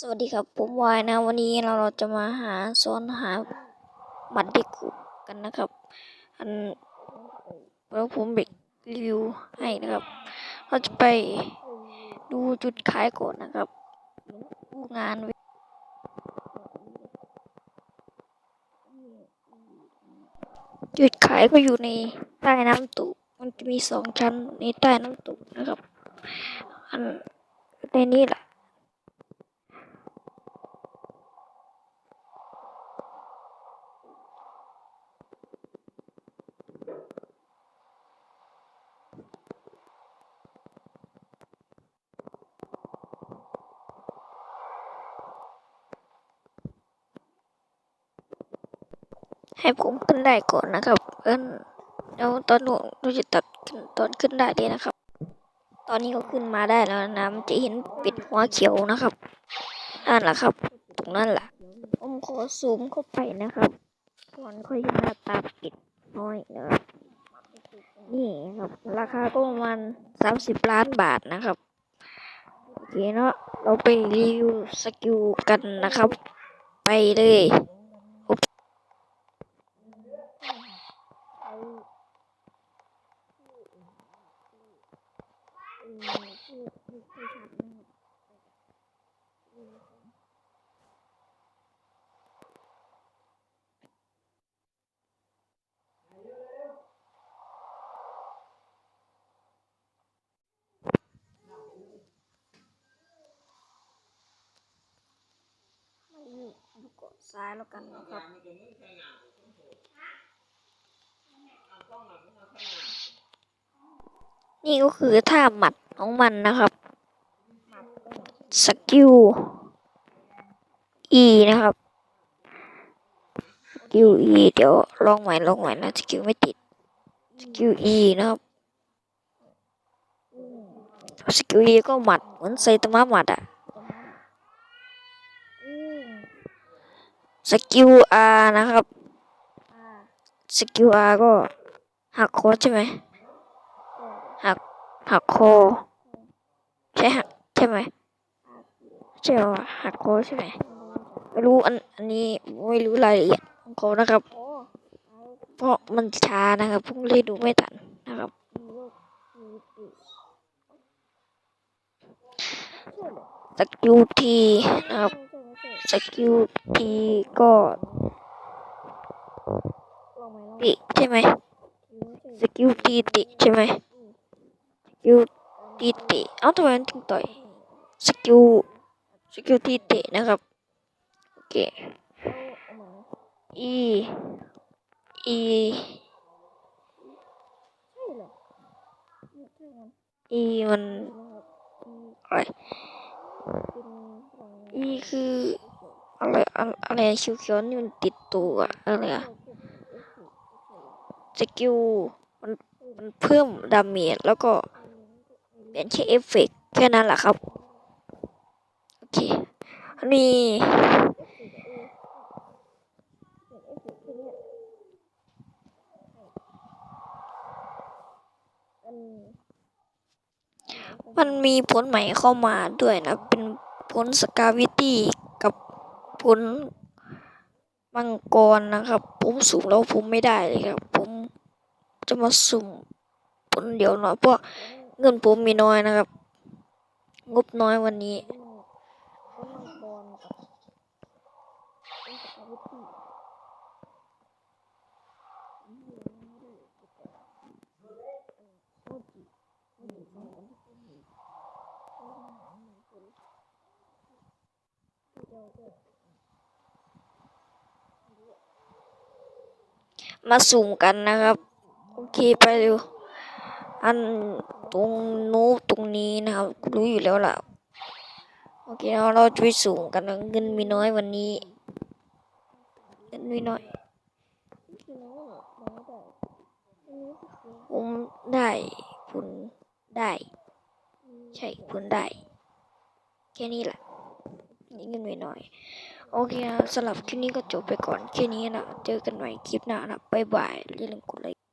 สวัสดีครับผมวายนะวันนี้เราเราจะมาหาโซนหาบัตรเด็กคุกันนะครับ อันแล้วผมเบรกรีวิวให้นะครับ เราจะไปดูจุดขายก่อนนะครับดูงานจุดขายก็อยู่ในใต้น้ำตกมันจะมีสองชั้นในใต้น้ำตกนะครับ อันในนี้แหละ ให้ผมขึ้นได้ก่อนนะครับ เอิ้นแล้วตอนหนูเราจะตัดตอนขึ้นได้เลยนะครับ ตอนนี้ก็ขึ้นมาได้แล้วนะมันจะเห็นปิดหัวเขียวนะครับนั่นแหละครับ ตรงนั้นแหละผมขอซูมเข้าไปนะครับก่อนค่อยหน้าตาปิดน้อยนะครับนี่ครับ ราคาก็ประมาณสามสิบล้านบาทนะครับโอเคเนาะเราไปรีวิวสกิลกันนะครับ ไปเลย มาอยู่ดูกาะซ้ายแล้วกันนะครับนี่ก็คือท่าหมัด ของมันนะครับ สกิล E นะครับสกิล E เดี๋ยวลองใหม่ลองใหม่นะสกิลไม่ติดสกิล E นะครับสกิล E ก็หมัดเหมือนไซตามะหมัดอะสกิล R นะครับสกิล R ก็หักโคอใช่ไหมหัก หักคอใช่หักใช่ไหมใช่เหรอหักคอใช่ไหมไม่รู้อันอันนี้ไม่รู้รายละเอียดของเขานะครับ เพราะมันช้านะครับเพิ่งเลยดูไม่ทันนะครับสกิลทีนะครับสกิลทีก็ติใช่ไหมสกิลทีติใช่ไหมส กิลทีเติเอ้าทำไมมันถึงต่อยสกิลสกิลทีเตนะครับโอเค E E E มันอะไร E คืออะไรอะอะไรเขียวๆนี่มันติดตัวอะอะไรอะสกิลมันมันเพิ่มดาเมจแล้วก็ เปลี่ยนแค่เอฟเฟกต์แค่นั้นแหละครับ โอเคอันนี้มันมีผลใหม่เข้ามาด้วยนะ เป็นผลสกาวิตี้กับผลมังกรนะครับ ผมสุ่มแล้วผมไม่ได้เลยครับ ผมจะมาสุ่มผลเดียวหน่อยเพราะ เงินผมมีน้อยนะครับ งบน้อยวันนี้มาสุ่มกันนะครับ โอเคไปเร็วอัน ตรงนู้นตรงนี้นะครับรู้อยู่แล้วล่ะโอเคเราเราจะไปสุ่มกันนะเงินมีน้อยวันนี้เงินมีน้อยผมได้ผลได้ ใช่ผลได้ แค่นี้แหละนี่เงินไม่น้อย โอเคนะสำหรับคลิปนี้ก็จบไปก่อนแค่นี้นะเจอกันใหม่คลิปหน้านะบ๊ายบายอย่าลืมกดไลค์